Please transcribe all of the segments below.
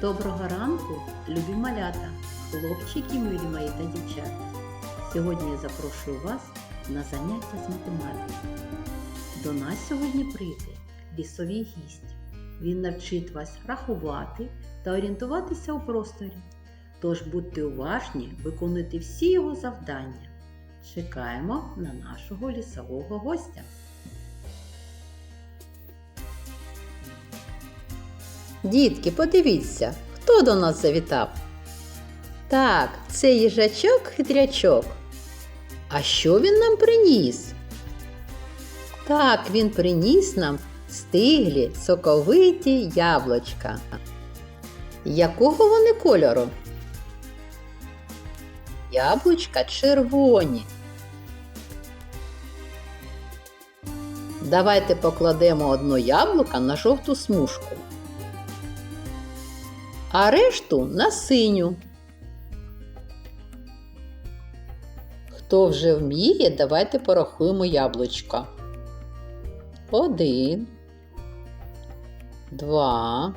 Доброго ранку, любі малята, хлопчики милі мої та дівчата. Сьогодні я запрошую вас на заняття з математики. До нас сьогодні прийде лісовий гість. Він навчить вас рахувати та орієнтуватися у просторі. Тож будьте уважні, виконуйте всі його завдання. Чекаємо на нашого лісового гостя. Дітки, подивіться, хто до нас завітав? Так, це їжачок-хитрячок. А що він нам приніс? Так, він приніс нам стиглі, соковиті яблучка. Якого вони кольору? Яблучка червоні. Давайте покладемо одно яблуко на жовту смужку а решту на синю. Хто вже вміє, давайте порахуємо яблучка. Один, два,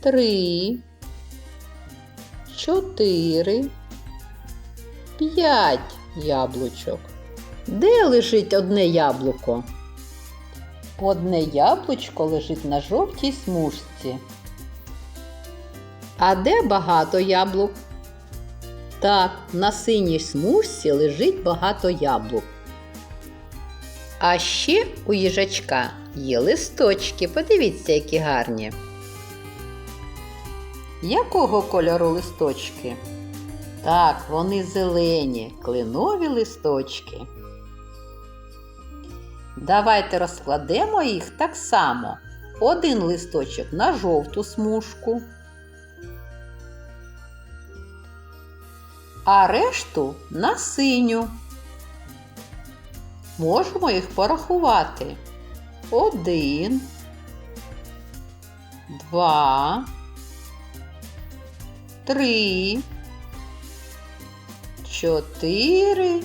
три, чотири, п'ять яблучок. Де лежить одне яблуко? Одне яблучко лежить на жовтій смужці. А де багато яблук? Так, на синій смужці лежить багато яблук. А ще у їжачка є листочки. Подивіться, які гарні. Якого кольору листочки? Так, вони зелені, клинові листочки. Давайте розкладемо їх так само. Один листочок на жовту смужку. А решту на синю. Можемо їх порахувати. Один, два, три, чотири,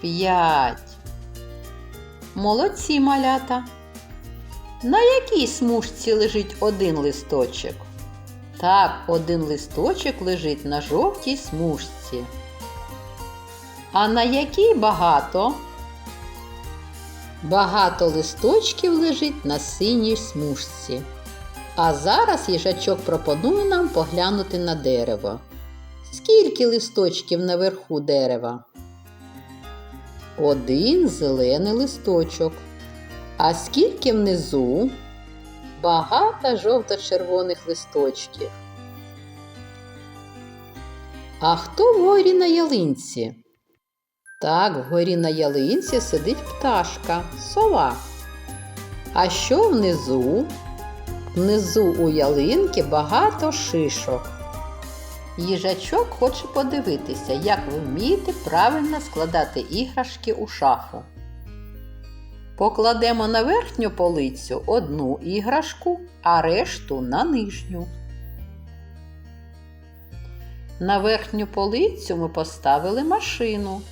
п'ять. Молодці малята. На якій смужці лежить один листочок? Так, один листочок лежить на жовтій смужці. А на якій багато? Багато листочків лежить на синій смужці. А зараз їжачок пропонує нам поглянути на дерево. Скільки листочків наверху дерева? Один зелений листочок. А скільки внизу? Багато жовто-червоних листочків. А хто вгорі на ялинці? Так, вгорі на ялинці сидить пташка, сова. А що внизу? Внизу у ялинки багато шишок. Їжачок хоче подивитися, як ви вмієте правильно складати іграшки у шафу. Покладемо на верхню полицю одну іграшку, а решту на нижню. На верхню полицю ми поставили машину,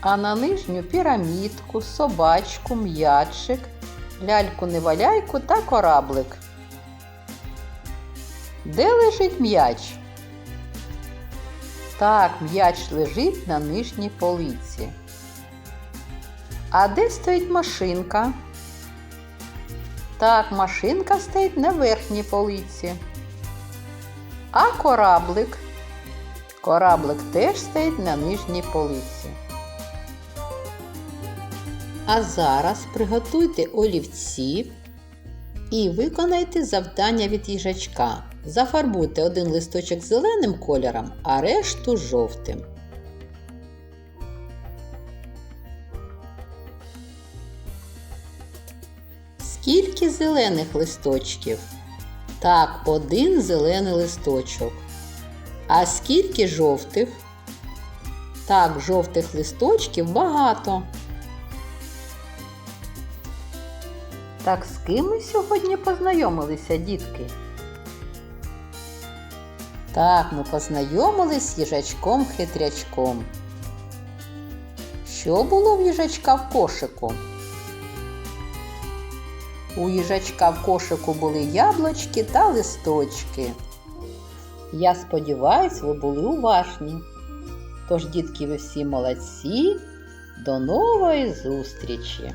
а на нижню пірамідку, собачку, м'ячик, ляльку-неваляйку та кораблик. Де лежить м'яч? Так, м'яч лежить на нижній полиці. А де стоїть машинка? Так, машинка стоїть на верхній полиці. А кораблик? Кораблик теж стоїть на нижній полиці. А зараз приготуйте олівці і виконайте завдання від їжачка. Зафарбуйте один листочок зеленим кольором, а решту жовтим. Скільки зелених листочків? Так, один зелений листочок. А скільки жовтих? Так, жовтих листочків багато. Так з ким ми сьогодні познайомилися, дітки? Так, ми познайомились з їжачком-хитрячком. Що було в їжачка в кошику? У їжачка в кошику були яблучки та листочки. Я сподіваюсь, ви були уважні. Тож, дітки, ви всі молодці. До нової зустрічі!